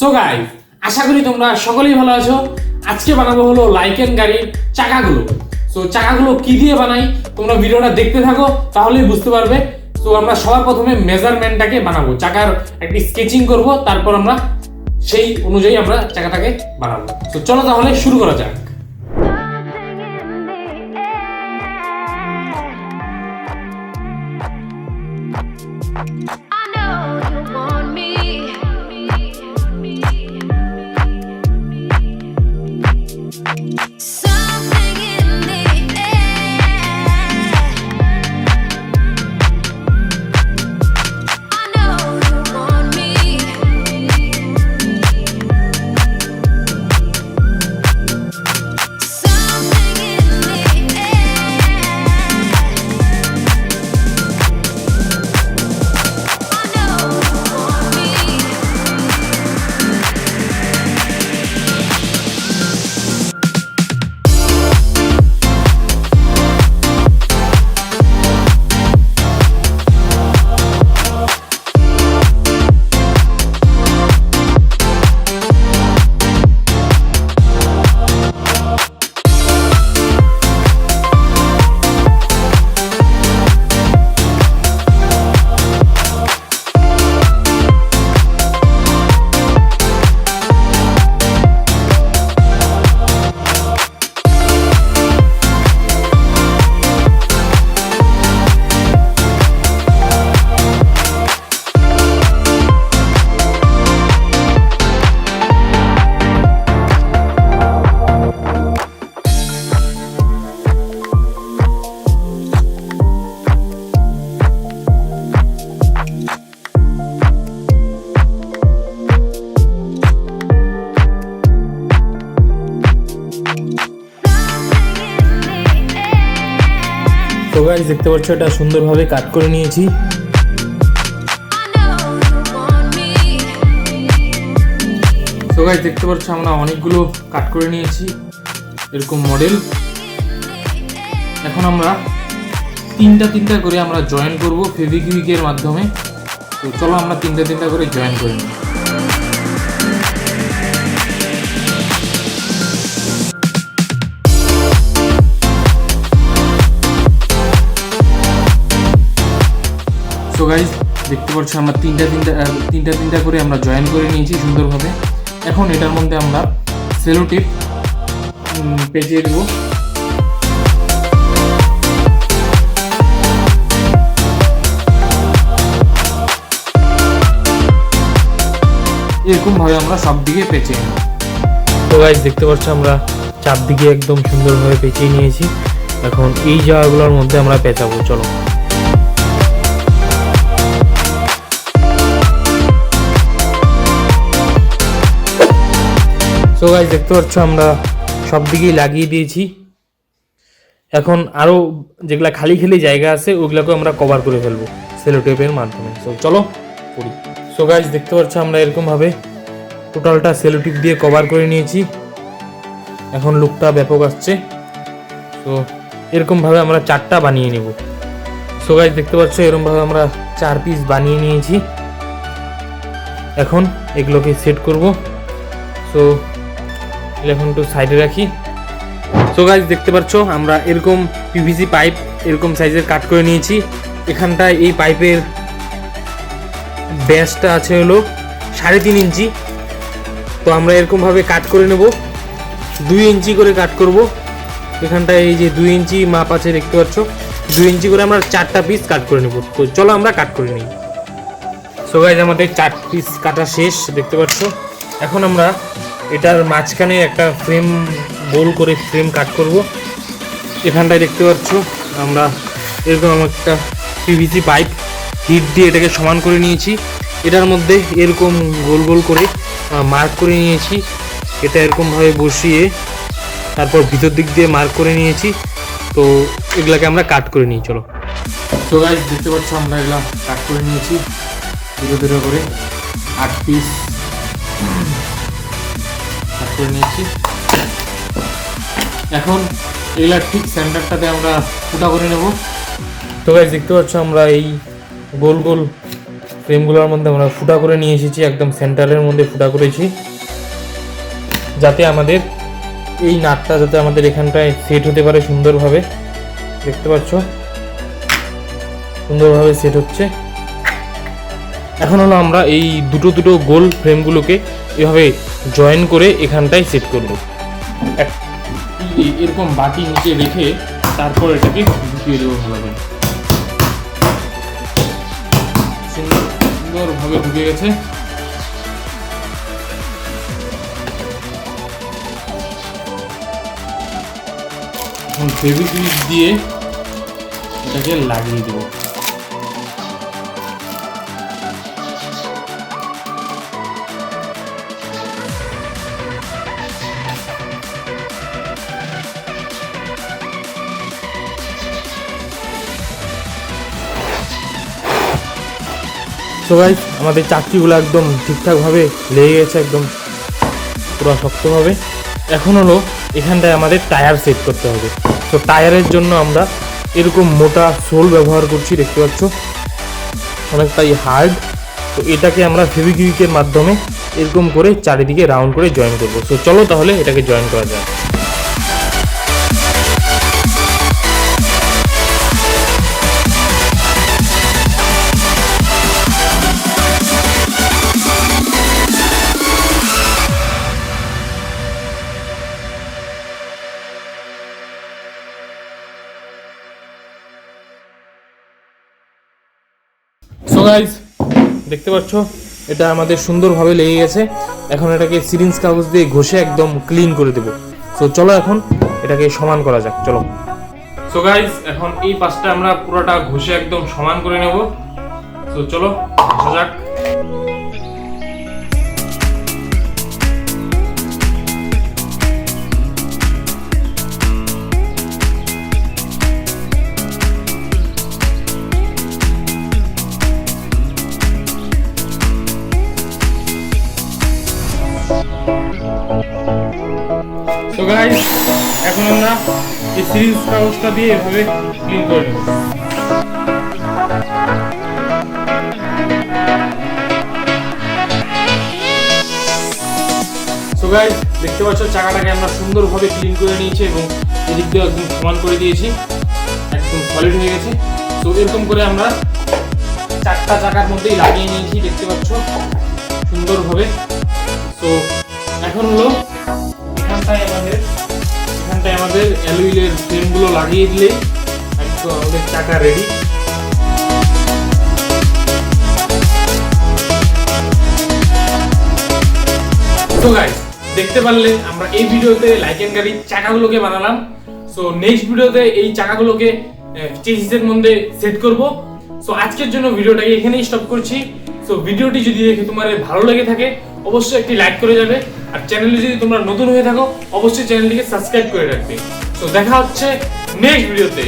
So গাই আশা করি তোমরা সকলেই ভালো আছো। আজকে বানাবো হলো লাইকেন গাড়ির চাকাগুলো। সো চাকাগুলো কি দিয়ে বানাই, তোমরা ভিডিওটা দেখতে থাকো, তাহলেই বুঝতে পারবে। সো আমরা সবার প্রথমে মেজারমেন্টটাকে বানাবো। চাকার একটি স্কেচিং করব, তারপর আমরা সেই অনুযায়ী আমরা চাকাটাকে বানাবো। তো চলো তাহলে শুরু করা যাক। So তো গাইস, দেখতে পাচ্ছ, এটা সুন্দরভাবে কাট করে নিয়েছি. তো গাইস দেখতে পাচ্ছ, আমরা অনেকগুলো কাট করে নিয়েছি, এরকম মডেল এখন আমরা তিনটা তিনটা করে আমরা জয়েন করব ফেভিকুইকের মাধ্যমে। তো চলো আমরা তিনটা তিনটা করে জয়েন করে নিই। সো গাইজ দেখতে পাচ্ছ আমরা তিনটা তিনটা তিনটা তিনটা করে আমরা জয়েন করে নিয়েছি সুন্দরভাবে। এখন এটার মধ্যে আমরা সেলো টিপ পেঁচিয়ে দেবো। এরকম ভাবে আমরা সব দিকে পেঁচে নিই তো গাইজ দেখতে পাচ্ছ আমরা চারদিকে একদম সুন্দরভাবে পেঁচিয়ে নিয়েছি। এখন এই জায়গাগুলোর মধ্যে আমরা পেঁচাবো, চলো। সো গাইজ দেখতে পাচ্ছ, আমরা সব দিকেই লাগিয়ে দিয়েছি। এখন আরও যেগুলা খালি খালি জায়গা আছে ওগুলোকে আমরা কভার করে ফেলব সেলো টেপের মাধ্যমে। সো চলো করি সো গাইজ দেখতে পাচ্ছ, আমরা এরকমভাবে টোটালটা সেলো টিপ দিয়ে কভার করে নিয়েছি। এখন লুকটা ব্যাপক আসছে। তো এরকমভাবে আমরা চারটা বানিয়ে নেব। সো গাইজ দেখতে পাচ্ছ, এরকমভাবে আমরা চার পিস বানিয়ে নিয়েছি। এখন এগুলোকে সেট করব। সো এখন একটু সাইডে রাখি। সো গাইজ দেখতে পাচ্ছ, আমরা এরকম পিভিসি পাইপ এরকম সাইজের কাট করে নিয়েছি। এখানটায় এই পাইপের ব্যাসটা আছে হলো সাড়ে তিন ইঞ্চি। তো আমরা এরকমভাবে কাট করে নেব। দুই ইঞ্চি করে কাট করব। এখানটায় এই যে দুই ইঞ্চি মাপ আছে, দেখতে পাচ্ছ। দুই ইঞ্চি করে আমরা চারটা পিস কাট করে নেব। তো চলো আমরা কাট করে নিই। সো গাইজ আমাদের চার পিস কাটা শেষ, দেখতে পাচ্ছ। এখন আমরা এটার মাঝখানে একটা ফ্রেম গোল করে ফ্রেম কাট করব। এখানটায় দেখতে পাচ্ছ, আমরা এরকম একটা পিভিসি পাইপ হিট দিয়ে এটাকে সমান করে নিয়েছি। এটার মধ্যে এরকম গোল গোল করে মার্ক করে নিয়েছি। এটা এরকমভাবে বসিয়ে তারপর ভিতর দিক দিয়ে মার্ক করে নিয়েছি। তো এগুলাকে আমরা কাট করে নিই, চলো। তো গাইজ দেখতে পাচ্ছ, আমরা এগুলা কাট করে নিয়েছি। ধীরে ধীরে করে, আট পিস করে নিয়েছি। এখন এগুলা ঠিক সেন্টারটাতে আমরা ফুটা করে নেব। তো গাইজ দেখতে পাচ্ছ আমরা এই গোল গোল ফ্রেমগুলোর মধ্যে আমরা ফুটা করে নিয়ে এসেছি, একদম সেন্টারের মধ্যে ফুটা করেছি। যাতে আমাদের এই নাটটা, যাতে আমাদের এখানটায় সেট হতে পারে সুন্দরভাবে। দেখতে পাচ্ছ? সুন্দরভাবে সেট হচ্ছে। এখন হলো আমরা এই দুটো দুটো গোল ফ্রেমগুলোকে এভাবে জয়েন করে এখানটায় সেট করব। এরকম বাটি নিচে রেখে তারপর এটাকে ঢুকিয়ে দেবো ভালোভাবে। সুন্দর- সুন্দরভাবে ঢুকে গেছে। এখন দিয়ে এটাকে লাগিয়ে দেবো। তো গাইস আমাদের চাকরিগুলো একদম ঠিকঠাকভাবে লেগে গেছে, একদম পুরো শক্তভাবে। এখন হলো এখানটায় আমাদের টায়ার সেট করতে হবে। তো টায়ারের জন্য আমরা এরকম মোটা সোল ব্যবহার করছি, দেখতে পাচ্ছ? অনেকটাই হার্ড তো এটাকে আমরা ফেভিকুইকের মাধ্যমে এরকম করে চারিদিকে রাউন্ড করে জয়েন করব। তো চলো তাহলে এটাকে জয়েন করা যায় সো গাইস দেখতে পাচ্ছ? এটা আমাদের সুন্দরভাবে লেগে গেছে। এখন এটাকে সিরিঞ্জ কাগজ দিয়ে ঘষে একদম ক্লিন করে দেবো। তো চলো এখন এটাকে সমান করা যাক, চলো। সো গাইজ এখন এই পাশটা আমরা পুরোটা ঘষে একদম সমান করে নেব। তো চলো আসা যাক। তো গাইস এখন আমরা এই সিরিঞ্জ কাগজটা দিয়ে এভাবে ক্লিন করে নেব। গাইস দেখতে পাচ্ছ চাকাটাকে আমরা সুন্দরভাবে ক্লিন করে নিয়েছি এবং এদিক দিয়ে একদম সমান করে দিয়েছি। একদম সলিড হয়ে গেছে। তো এরকম করে আমরা চারটা চাকার মধ্যেই লাগিয়ে নিয়েছি, দেখতে পাচ্ছ। সুন্দরভাবে। তো এখন হলো এখানটায় আমাদের এখানটায় আমাদের অ্যালুইলের ফ্রেমগুলো লাগিয়ে দিলেই একদম আমাদের চাকা রেডি তো গাইস দেখতে পারলে আমরা এই ভিডিওতে লাইক এন্ড গাড়ির চাকাগুলোকে বানালাম। সো নেক্সট ভিডিওতে এই চাকাগুলোকে চেসিসের মধ্যে সেট করব। সো আজকের জন্য ভিডিওটাকে এখানেই স্টপ করছি। সো ভিডিওটি যদি দেখে তোমার ভালো লেগে থাকে অবশ্যই একটি লাইক করে যাবে। আর চ্যানেলে যদি তোমরা নতুন হয়ে থাকো, অবশ্যই চ্যানেলটিকে সাবস্ক্রাইব করে রাখবে। তো দেখা হচ্ছে নেক্সট ভিডিওতে